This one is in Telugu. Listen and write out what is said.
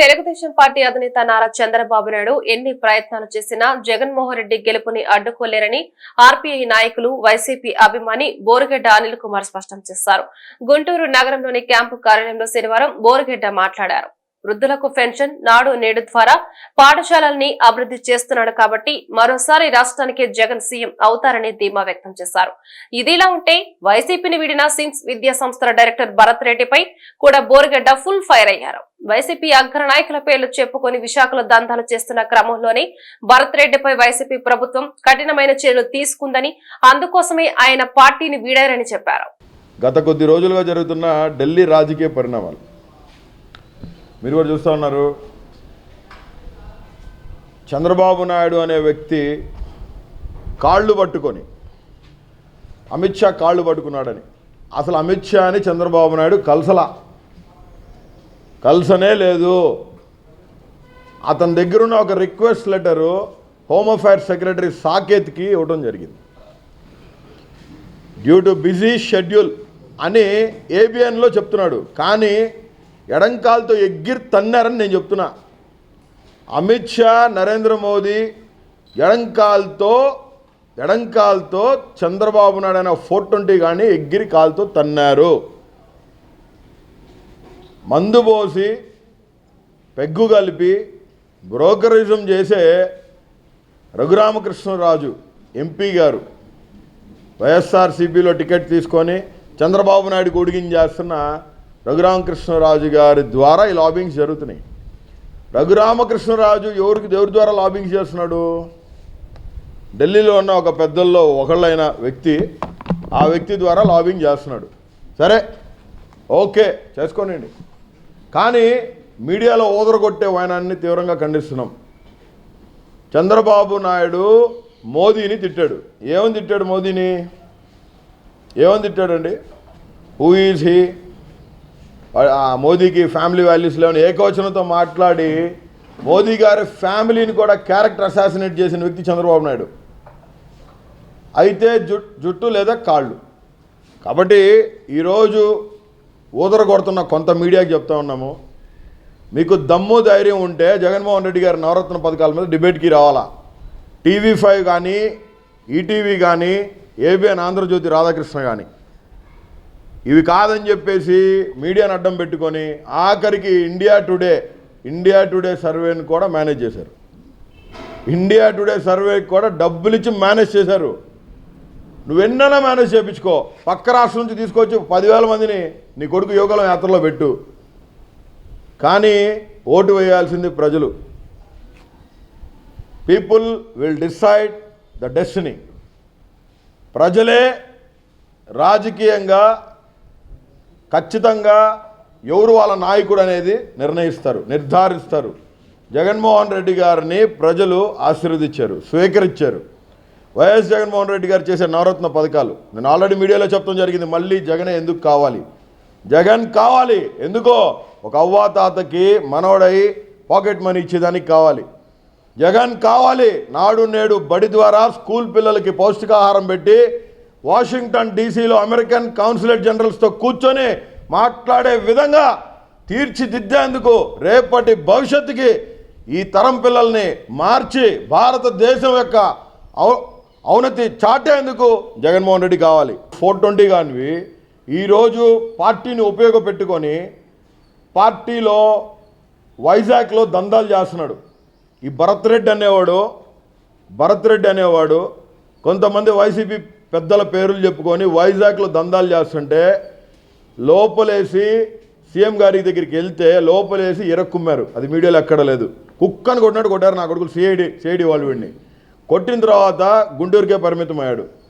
తెలుగుదేశం పార్టీ అధినేత నారా చంద్రబాబు నాయుడు ఎన్ని ప్రయత్నాలు చేసినా జగన్మోహన్ రెడ్డి గెలుపుని అడ్డుకోలేరని ఆర్పీఐ నాయకులు వైసీపీ అభిమాని బోరుగడ్డ అనిల్ కుమార్ స్పష్టం చేశారు. గుంటూరు నగరంలోని క్యాంపు కార్యాలయంలో శనివారం బోరుగడ్డ మాట్లాడారు. వృద్ధులకు పెన్షన్ నాడు నేడు ద్వారా పాఠశాలల్ని అభివృద్ధి చేస్తున్నాడు కాబట్టి మరోసారి రాష్ట్రానికి జగన్ సీఎం అవుతారని ధీమా వ్యక్తం చేశారు. ఇదిలా ఉంటే వైసీపీని వీడిన సిమ్స్ విద్యా సంస్థల డైరెక్టర్ భరత్ రెడ్డిపై కూడా బోరుగడ్డ ఫుల్ ఫైర్ అయ్యారు. వైసీపీ అగ్ర నాయకుల పేర్లు చెప్పుకొని విశాఖలో దందాలు చేస్తున్న క్రమంలోనే భరత్ రెడ్డిపై వైసీపీ ప్రభుత్వం కఠినమైన చర్యలు తీసుకుందని అందుకోసమే ఆయన పార్టీని వీడారని చెప్పారు. గత కొద్ది రోజులుగా జరుగుతున్న ఢిల్లీ రాజకీయ పరిణామాలు. మీరు కూడా చూస్తూ ఉన్నారు. చంద్రబాబు నాయుడు అనే వ్యక్తి కాళ్ళు పట్టుకొని అమిత్ షా కాళ్ళు పట్టుకున్నాడని. అసలు అమిత్ షా అని చంద్రబాబు నాయుడు కలసలా? కలసనే లేదు. అతని దగ్గరున్న ఒక request letter home affairs secretary సాకేత్కి ఇవ్వడం జరిగింది. డ్యూ టు బిజీ షెడ్యూల్ అని ఏబిఎన్లో చెప్తున్నాడు. కానీ ఎడంకాలతో ఎగ్గిరి తన్నారని నేను చెప్తున్నా. అమిత్ షా నరేంద్ర మోదీ ఎడంకాలతో ఎడంకాలతో చంద్రబాబు నాయుడు అనే ఫోర్ ట్వంటీ కానీ ఎగ్గిరి కాలుతో తన్నారు. మందు పోసి పెగ్గు కలిపి బ్రోకరిజం చేసే రఘురామకృష్ణరాజు ఎంపీ గారు వైఎస్ఆర్సీపీలో టికెట్ తీసుకొని చంద్రబాబు నాయుడు ఉడిగించేస్తున్న రఘురామకృష్ణరాజు గారి ద్వారా ఈ లాబింగ్స్ జరుగుతున్నాయి. రఘురామకృష్ణరాజు ఎవరికి దేవుడి ద్వారా లాబింగ్ చేస్తున్నాడు? ఢిల్లీలో ఉన్న ఒక పెద్దల్లో ఒకళ్ళైన వ్యక్తి ఆ వ్యక్తి ద్వారా లాబింగ్ చేస్తున్నాడు. సరే ఓకే చేసుకోనండి కానీ మీడియాలో ఓదరగొట్టే వాయనాన్ని తీవ్రంగా ఖండిస్తున్నాం. చంద్రబాబు నాయుడు మోదీని తిట్టాడు. ఏమని తిట్టాడు మోదీని? ఏమని తిట్టాడండి? హూ ఈజ్ హీ మోదీకి ఫ్యామిలీ వాల్యూస్ లేవని ఏకవచనంతో మాట్లాడి మోదీ గారి ఫ్యామిలీని కూడా క్యారెక్టర్ అసాసినేట్ చేసిన వ్యక్తి చంద్రబాబు నాయుడు. అయితే జుట్టు లేదా కాళ్ళు. కాబట్టి ఈరోజు ఊదర కొడుతున్న కొంత మీడియాకి చెప్తా ఉన్నాము. మీకు దమ్ము ధైర్యం ఉంటే జగన్మోహన్ రెడ్డి గారి నవరత్న పథకాల మీద డిబేట్కి రావాలా? టీవీ ఫైవ్ కానీ ఈటీవీ కానీ ఏబిఎన్ ఆంధ్రజ్యోతి రాధాకృష్ణ కానీ. ఇవి కాదని చెప్పేసి మీడియాను అడ్డం పెట్టుకొని ఆఖరికి ఇండియా టుడే ఇండియా టుడే సర్వేని కూడా మేనేజ్ చేశారు. ఇండియా టుడే సర్వేకి కూడా డబ్బులు ఇచ్చి మేనేజ్ చేశారు. నువ్వెన్నైనా మేనేజ్ చేయించుకో పక్క రాష్ట్రం నుంచి తీసుకొచ్చి పదివేల మందిని నీ కొడుకు యోగలం యాత్రలో పెట్టు. కానీ ఓటు వేయాల్సింది ప్రజలు. People will decide the destiny. ప్రజలే రాజకీయంగా ఖచ్చితంగా ఎవరు వాళ్ళ నాయకుడు అనేది నిర్ణయిస్తారు నిర్ధారిస్తారు. జగన్మోహన్ రెడ్డి గారిని ప్రజలు ఆశీర్వదించారు స్వీకరించారు. వైఎస్ జగన్మోహన్ రెడ్డి గారు చేసే నవరత్న పథకాలు. నేను ఆల్రెడీ మీడియాలో చెప్పడం జరిగింది మళ్ళీ జగనే ఎందుకు కావాలి? జగన్ కావాలి ఎందుకో? ఒక అవ్వాతాతకి మనవడై పాకెట్ మనీ ఇచ్చేదానికి కావాలి. జగన్ కావాలి నాడు నేడు బడి ద్వారా స్కూల్ పిల్లలకి పౌష్టికాహారం పెట్టి వాషింగ్టన్ డీసీలో అమెరికన్ కౌన్సిలేట్ జనరల్స్తో కూర్చొని మాట్లాడే విధంగా తీర్చిదిద్దేందుకు రేపటి భవిష్యత్తుకి ఈ తరం పిల్లల్ని మార్చి భారతదేశం యొక్క ఔ- ఔన్నతి చాటేందుకు జగన్మోహన్ రెడ్డి కావాలి. ఫోర్ ట్వంటీ కానివి. ఈరోజు పార్టీని ఉపయోగపెట్టుకొని పార్టీలో వైజాగ్లో దందాలు చేస్తున్నాడు. ఈ భరత్ రెడ్డి అనేవాడు భరత్ రెడ్డి అనేవాడు కొంతమంది వైసీపీ పెద్దల పేర్లు చెప్పుకొని వైజాగ్లో దందాలు చేస్తుంటే లోపలేసి సీఎం గారి దగ్గరికి వెళ్తే లోపలేసి ఇరక్కుమ్మారు. అది మీడియాలో ఎక్కడ లేదు. కుక్కని కొట్టినట్టు కొట్టారు నా కొడుకులు. సిఐడి సిఐడి వాళ్ళు వీడిని. కొట్టిన తర్వాత గుంటూరుకే పరిమితం అయ్యాడు